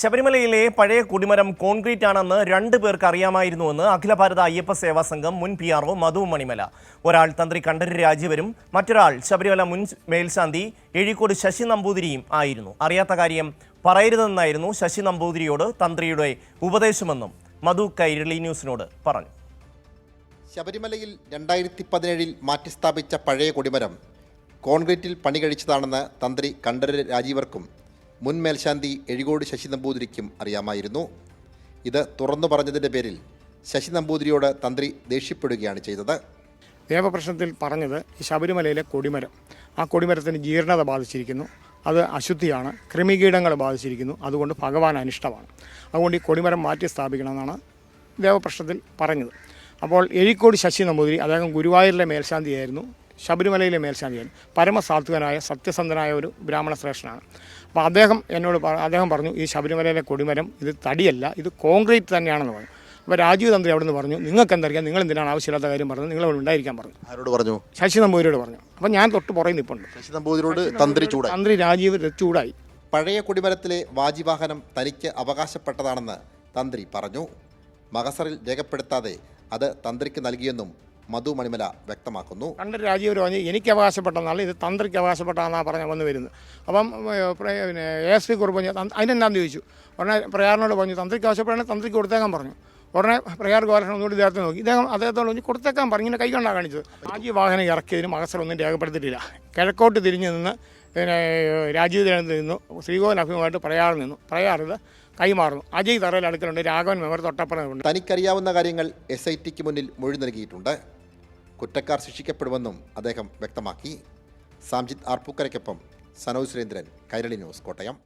ശബരിമലയിലെ പഴയ കുടിമരം കോൺക്രീറ്റ് ആണെന്ന് രണ്ടു പേർക്ക് അറിയാമായിരുന്നുവെന്ന് അഖില ഭാരത അയ്യപ്പ സേവാ സംഘം മുൻ P R O Madhu Manimala. ഒരാൾ തന്ത്രി കണ്ഠര് രാജീവരും മറ്റൊരാൾ ശബരിമല മുൻ മേൽശാന്തി എഴിക്കോട് ശശി നമ്പൂതിരിയും ആയിരുന്നു. അറിയാത്ത കാര്യം പറയരുതെന്നായിരുന്നു ശശി നമ്പൂതിരിയോട് തന്ത്രിയുടെ ഉപദേശമെന്നും മധു കൈരളി ന്യൂസിനോട് പറഞ്ഞു. ശബരിമലയിൽ രണ്ടായിരത്തി പതിനേഴിൽ മാറ്റിസ്ഥാപിച്ച പഴയ കൊടിമരം കോൺക്രീറ്റിൽ പണി കഴിച്ചതാണെന്ന് തന്ത്രി കണ്ഠര് രാജീവർക്കും മുൻ മേൽശാന്തി എഴികോട് ശശി നമ്പൂതിരിക്കും അറിയാമായിരുന്നു. ഇത് തുറന്നു പറഞ്ഞതിന്റെ പേരിൽ ശശി നമ്പൂതിരിയോട് തന്ത്രി ദേഷ്യപ്പെടുകയാണ് ചെയ്തത്. ദേവപ്രശ്നത്തിൽ പറഞ്ഞത് ഈ ശബരിമലയിലെ കൊടിമരം. ആ കൊടിമരത്തിന് ജീർണത ബാധിച്ചിരിക്കുന്നു. അത് അശുദ്ധിയാണ്. ക്രിമികീടങ്ങൾ ബാധിച്ചിരിക്കുന്നു. അതുകൊണ്ട് ഭഗവാൻ അനിഷ്ടമാണ്. അതുകൊണ്ട് ഈ കൊടിമരം മാറ്റി സ്ഥാപിക്കണമെന്നാണ് ദേവപ്രശ്നത്തിൽ പറഞ്ഞത്. അപ്പോൾ എഴിക്കോട് ശശി നമ്പൂതിരി അദ്ദേഹം ഗുരുവായൂരിലെ മേൽശാന്തിയായിരുന്നു. ശബരിമലയിലെ മേൽശാന്തിയൻ പരമസാത്വനായ സത്യസന്ധനായ ഒരു ബ്രാഹ്മണ ശ്രേഷ്ഠനാണ് അപ്പോൾ അദ്ദേഹം എന്നോട് അദ്ദേഹം പറഞ്ഞു ഈ ശബരിമലയിലെ കൊടിമരം ഇത് തടിയല്ല ഇത് കോൺക്രീറ്റ് തന്നെയാണെന്ന് പറഞ്ഞു. അപ്പോൾ രാജീവ് തന്ത്രി അവിടെ നിന്ന് പറഞ്ഞു നിങ്ങൾക്ക് എന്തറിയാം? നിങ്ങൾ എന്തിനാണ് ആവശ്യമില്ലാത്ത കാര്യം പറഞ്ഞത്? നിങ്ങൾ അവിടെ ഉണ്ടായിരിക്കാൻ പറഞ്ഞു. ആരോട് പറഞ്ഞു? ശശി നമ്പൂതിരിയോട് പറഞ്ഞു. അപ്പോൾ ഞാൻ തൊട്ട് പുറകെ നിൽപ്പുണ്ട് ശശി നമ്പൂതിരിയോട് തന്ത്രി ചൂടായി. തന്ത്രി രാജീവ് ചൂടായി. പഴയ കൊടിമരത്തിലെ വാജിവാഹനം തനിക്ക് അവകാശപ്പെട്ടതാണെന്ന് തന്ത്രി പറഞ്ഞു. മകസറിൽ രേഖപ്പെടുത്താതെ അത് തന്ത്രിക്ക് നൽകിയെന്നും മധു മണിമല വ്യക്തമാക്കുന്നു. കണ്ട രാജീവ് പറഞ്ഞു എനിക്ക് അവകാശപ്പെട്ടെന്നാണ് ഇത് തന്ത്രിക്ക് അവകാശപ്പെട്ടാന്നാണ് പറഞ്ഞ വന്നു വരുന്നത്. അപ്പം പിന്നെ എ എസ് പി കുറിപ്പ് അതിനെന്താന്ന് ചോദിച്ചു? ഉടനെ പ്രയാറിനോട് പറഞ്ഞു തന്ത്രിക്ക് ആവശ്യപ്പെടാണെങ്കിൽ തന്ത്രിക്ക് കൊടുത്തേക്കാൻ പറഞ്ഞു. ഉടനെ പ്രയാർ ഗോപാലകൃഷ്ണൻ ഒന്നുകൂടി ഇദ്ദേഹത്തെ നോക്കി. ഇദ്ദേഹം അദ്ദേഹത്തോട് പറഞ്ഞു കൊടുത്തേക്കാൻ പറഞ്ഞു ഇങ്ങനെ കൈകൊണ്ടാണ് കാണിച്ചത്. രാജീവ് വാഹനം ഇറക്കിയതിന് ഒന്നും രേഖപ്പെടുത്തിയിട്ടില്ല. കിഴക്കോട്ട് തിരിഞ്ഞു നിന്ന് പിന്നെ രാജീവ് ദേവത്തിൽ നിന്നു ശ്രീകോവൻ അഭിമുഖമായിട്ട് പ്രയാർ നിന്നു പ്രയാറിത് കൈമാറുന്നു. അജയ് തറയിൽ അടുക്കലുണ്ട് രാഘവൻ മെമ്മർ തൊട്ടപ്പുറമുണ്ട് തനിക്കറിയാവുന്ന കാര്യങ്ങൾ എസ് ഐ ടിക്ക് മുന്നിൽ മൊഴി നൽകിയിട്ടുണ്ട്. കുറ്റക്കാർ ശിക്ഷിക്കപ്പെടുമെന്നും അദ്ദേഹം വ്യക്തമാക്കി. സാംജിത് ആർപ്പൂക്കരയ്ക്കൊപ്പം സനോജ് സുരേന്ദ്രൻ കൈരളി ന്യൂസ് കോട്ടയം.